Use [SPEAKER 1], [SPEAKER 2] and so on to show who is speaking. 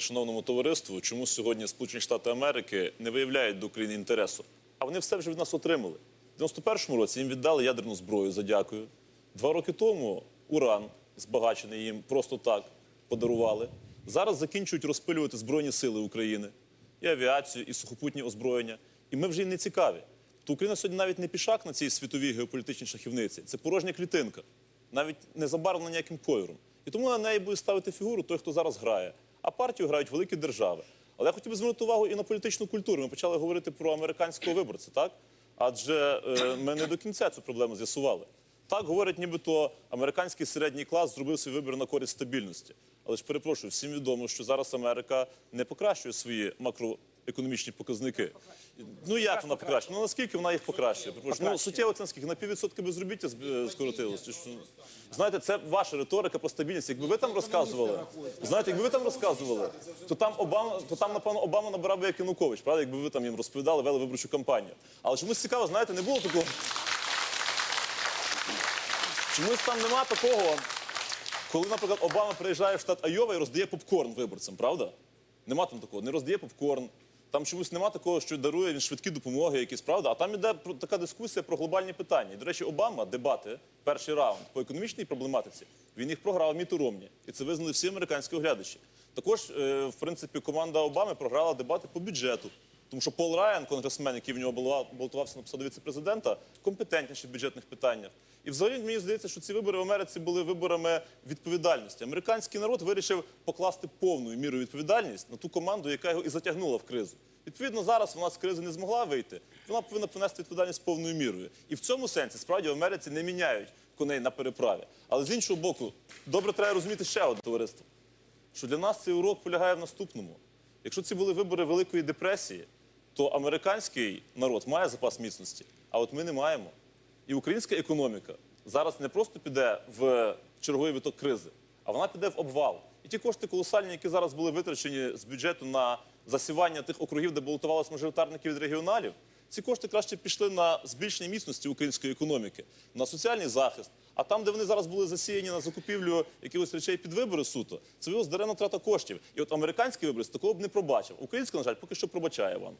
[SPEAKER 1] Шановному товариству, чому сьогодні Сполучені Штати Америки не виявляють до України інтересу. А вони все вже від нас отримали. В 91-му році їм віддали ядерну зброю за дякую. Два роки тому уран, збагачений їм просто так подарували. Зараз закінчують розпилювати Збройні сили України, і авіацію, і сухопутні озброєння. І ми вже їм не цікаві. То Україна сьогодні навіть не пішак на цій світовій геополітичній шахівниці. Це порожня клітинка, навіть не забарвлена ніяким кольором. І тому на неї буде ставити фігуру той, хто зараз грає. А партію грають великі держави. Але я хотів би звернути увагу і на політичну культуру. Ми почали говорити про американського виборця, так? Адже е, ми не до кінця цю проблему з'ясували. Так говорять, нібито американський середній клас зробив свій вибір на користь стабільності. Але ж перепрошую, всім відомо, що зараз Америка не покращує свої макроекономічні показники. Ну як вона покращує? Ну наскільки вона їх покращує? Ну суттєво це наскільки на піввідсотки безробіття е, що? Знаєте, це ваша риторика про стабільність. Якби ви там розказували, знаєте, якби ви там розказували, то там Обама, то там напевно Обама набирав би як Янукович, правда? Якби ви там їм розповідали, вели виборчу кампанію. Але чомусь цікаво, знаєте, не було такого. Чомусь там нема такого, коли, наприклад, Обама приїжджає в штат Айова і роздає попкорн виборцям, правда? Нема там такого, не роздає попкорн. Там чомусь нема такого, що дарує він швидкі допомоги, якісь правда. А там іде така дискусія про глобальні питання. І, до речі, Обама дебати, перший раунд по економічній проблематиці, він їх програв Міту Ромні. І це визнали всі американські оглядачі. Також, е, в принципі, команда Обами програла дебати по бюджету. Тому що Пол Райан, конгресмен, який в нього балотувався на посаду віце-президента, компетентніший в бюджетних питаннях. І взагалі мені здається, що ці вибори в Америці були виборами відповідальності. Американський народ вирішив покласти повною мірою відповідальність на ту команду, яка його і затягнула в кризу. Відповідно, зараз вона з кризи не змогла вийти. Вона повинна понести відповідальність повною мірою. І в цьому сенсі справді в Америці не міняють коней на переправі. Але з іншого боку, добре треба розуміти ще одне товариство що для нас цей урок полягає в наступному. Якщо ці були вибори Великої депресії, то американський народ має запас міцності, а от ми не маємо. І українська економіка зараз не просто піде в черговий виток кризи, а вона піде в обвал. І ті кошти колосальні, які зараз були витрачені з бюджету на засівання тих округів, де балотувалися мажоритарники від регіоналів, ці кошти краще пішли на збільшення міцності української економіки, на соціальний захист. А там, де вони зараз були засіяні на закупівлю якихось речей під вибори суто, це виявилось даремна трата коштів. І от американський виборець такого б не пробачив. Українська, на жаль, поки що пробачає вам.